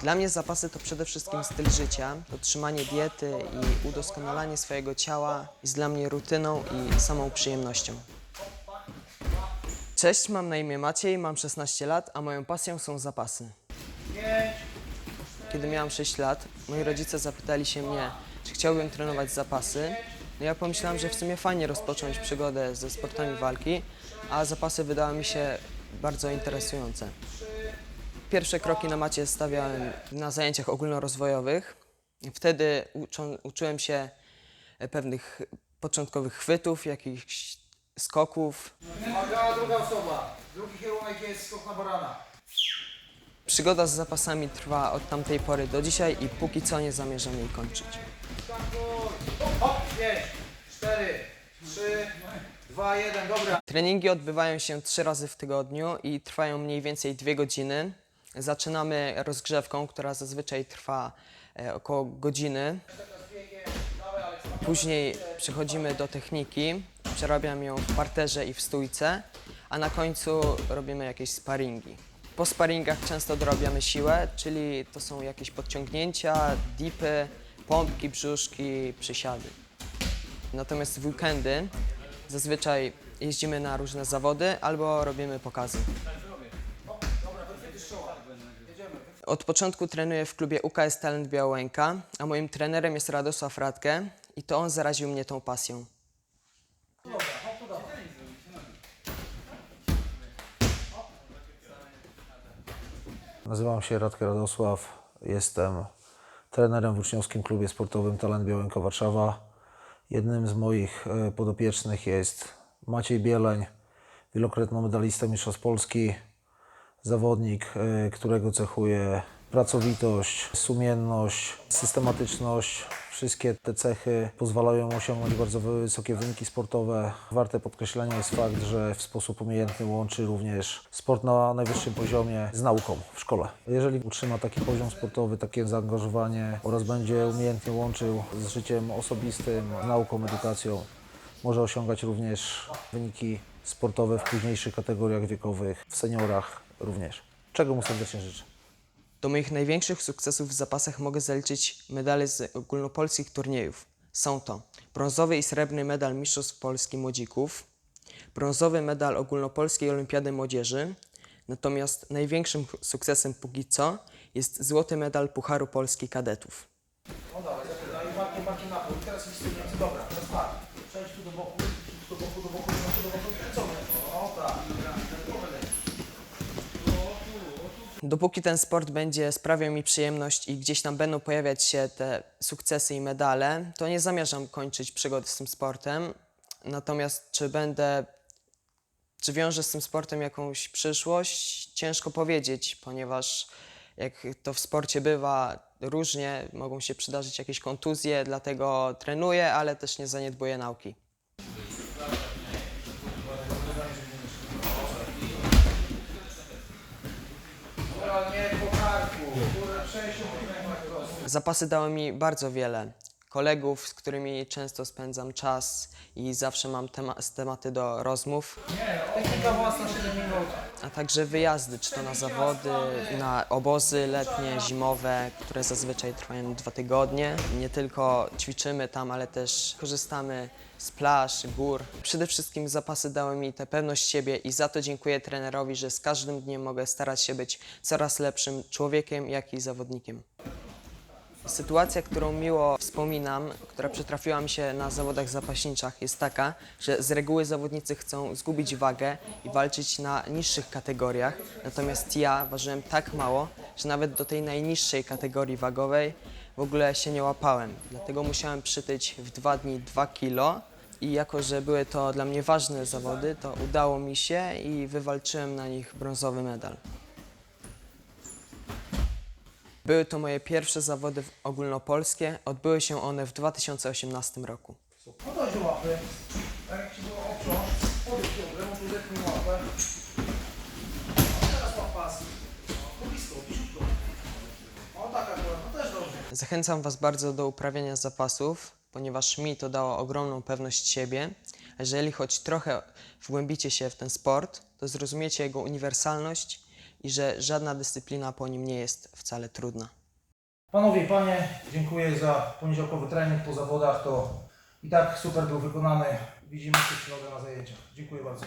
Dla mnie zapasy to przede wszystkim styl życia, to trzymanie diety i udoskonalanie swojego ciała jest dla mnie rutyną i samą przyjemnością. Cześć, mam na imię Maciej, mam 16 lat, a moją pasją są zapasy. Kiedy miałam 6 lat, moi rodzice zapytali się mnie, czy chciałbym trenować zapasy. No ja pomyślałam, że w sumie fajnie rozpocząć przygodę ze sportami walki, a zapasy wydały mi się bardzo interesujące. Pierwsze kroki na macie stawiałem na zajęciach ogólnorozwojowych. Wtedy uczą, uczyłem się pewnych początkowych chwytów, jakichś skoków. Uwaga, druga osoba. Drugi kierunek jest skok na barana. Przygoda z zapasami trwa od tamtej pory do dzisiaj i póki co nie zamierzam jej kończyć. Hop, 5, 4, 3, 2, 1, dobra. Treningi odbywają się trzy razy w tygodniu i trwają mniej więcej dwie godziny. Zaczynamy rozgrzewką, która zazwyczaj trwa e, około godziny. Później przechodzimy do techniki, przerabiam ją w parterze i w stójce, a na końcu robimy jakieś sparingi. Po sparingach często dorabiamy siłę, czyli to są jakieś podciągnięcia, dipy, pompki, brzuszki, przysiady. Natomiast w weekendy zazwyczaj jeździmy na różne zawody albo robimy pokazy. Od początku trenuję w klubie UKS Talent Białęka, a moim trenerem jest Radosław Radke i to on zaraził mnie tą pasją. Nazywam się Radkę Radosław, jestem trenerem w uczniowskim klubie sportowym Talent Białęka Warszawa. Jednym z moich e, podopiecznych jest Maciej Bieleń, wielokrotny medalista Mistrzostw Polski, zawodnik, e, którego cechuje pracowitość, sumienność, systematyczność. Wszystkie te cechy pozwalają osiągnąć bardzo wysokie wyniki sportowe. Warte podkreślenia jest fakt, że w sposób umiejętny łączy również sport na najwyższym poziomie z nauką w szkole. Jeżeli utrzyma taki poziom sportowy, takie zaangażowanie oraz będzie umiejętnie łączył z życiem osobistym, nauką, edukacją, może osiągać również wyniki sportowe w późniejszych kategoriach wiekowych, w seniorach również. Czego mu serdecznie życzę. Do moich największych sukcesów w zapasach mogę zaliczyć medale z ogólnopolskich turniejów. Są to brązowy i srebrny medal Mistrzostw Polski Młodzików, brązowy medal ogólnopolskiej Olimpiady Młodzieży, natomiast największym sukcesem póki co jest złoty medal Pucharu Polski Kadetów. No dawaj, zaczynaj. I Markiem, Markiem na pół. Teraz listujemy. Dobra, teraz patrz. Przejdź tu do boku, tu do boku, do boku, do boku, do boku. Co my? O tak. Dopóki ten sport będzie sprawiał mi przyjemność i gdzieś tam będą pojawiać się te sukcesy i medale, to nie zamierzam kończyć przygody z tym sportem. Natomiast czy będę, czy wiążę z tym sportem jakąś przyszłość, ciężko powiedzieć, ponieważ jak to w sporcie bywa, różnie mogą się przydarzyć jakieś kontuzje, dlatego trenuję, ale też nie zaniedbuję nauki. Dobra, nie po karku. Kurde, przejść się na prosto. Zapasy dały mi bardzo wiele. Kolegów, z którymi często spędzam czas i zawsze mam tema- tematy do rozmów, Technika własna 7 minut. a także wyjazdy, czy to na zawody, na obozy letnie, zimowe, które zazwyczaj trwają dwa tygodnie. Nie tylko ćwiczymy tam, ale też korzystamy z plaż, gór. Przede wszystkim zapasy dały mi tę pewność siebie i za to dziękuję trenerowi, że z każdym dniem mogę starać się być coraz lepszym człowiekiem, jak i zawodnikiem. Sytuacja, którą miło wspominam, która przytrafiła mi się na zawodach zapaśniczych, jest taka, że z reguły zawodnicy chcą zgubić wagę i walczyć na niższych kategoriach, natomiast ja ważyłem tak mało, że nawet do tej najniższej kategorii wagowej w ogóle się nie łapałem. Dlatego musiałem przytyć w dwa dni 2 kilo i jako, że były to dla mnie ważne zawody, to udało mi się i wywalczyłem na nich brązowy medal. Były to moje pierwsze zawody ogólnopolskie. Odbyły się one w 2018 roku. Do łapy. Tak jak ci było obciąż. Podejdź on tu zepnij łapę. A teraz łap pas. No blisko. O tak akurat, no też dobrze. Zachęcam Was bardzo do uprawiania zapasów, ponieważ mi to dało ogromną pewność siebie. A Jeżeli choć trochę wgłębicie się w ten sport, to zrozumiecie jego uniwersalność i że żadna dyscyplina po nim nie jest wcale trudna. Panowie i panie, dziękuję za poniedziałkowy trening po zawodach. To i tak super był wykonany. Widzimy się w środę na zajęciach. Dziękuję bardzo.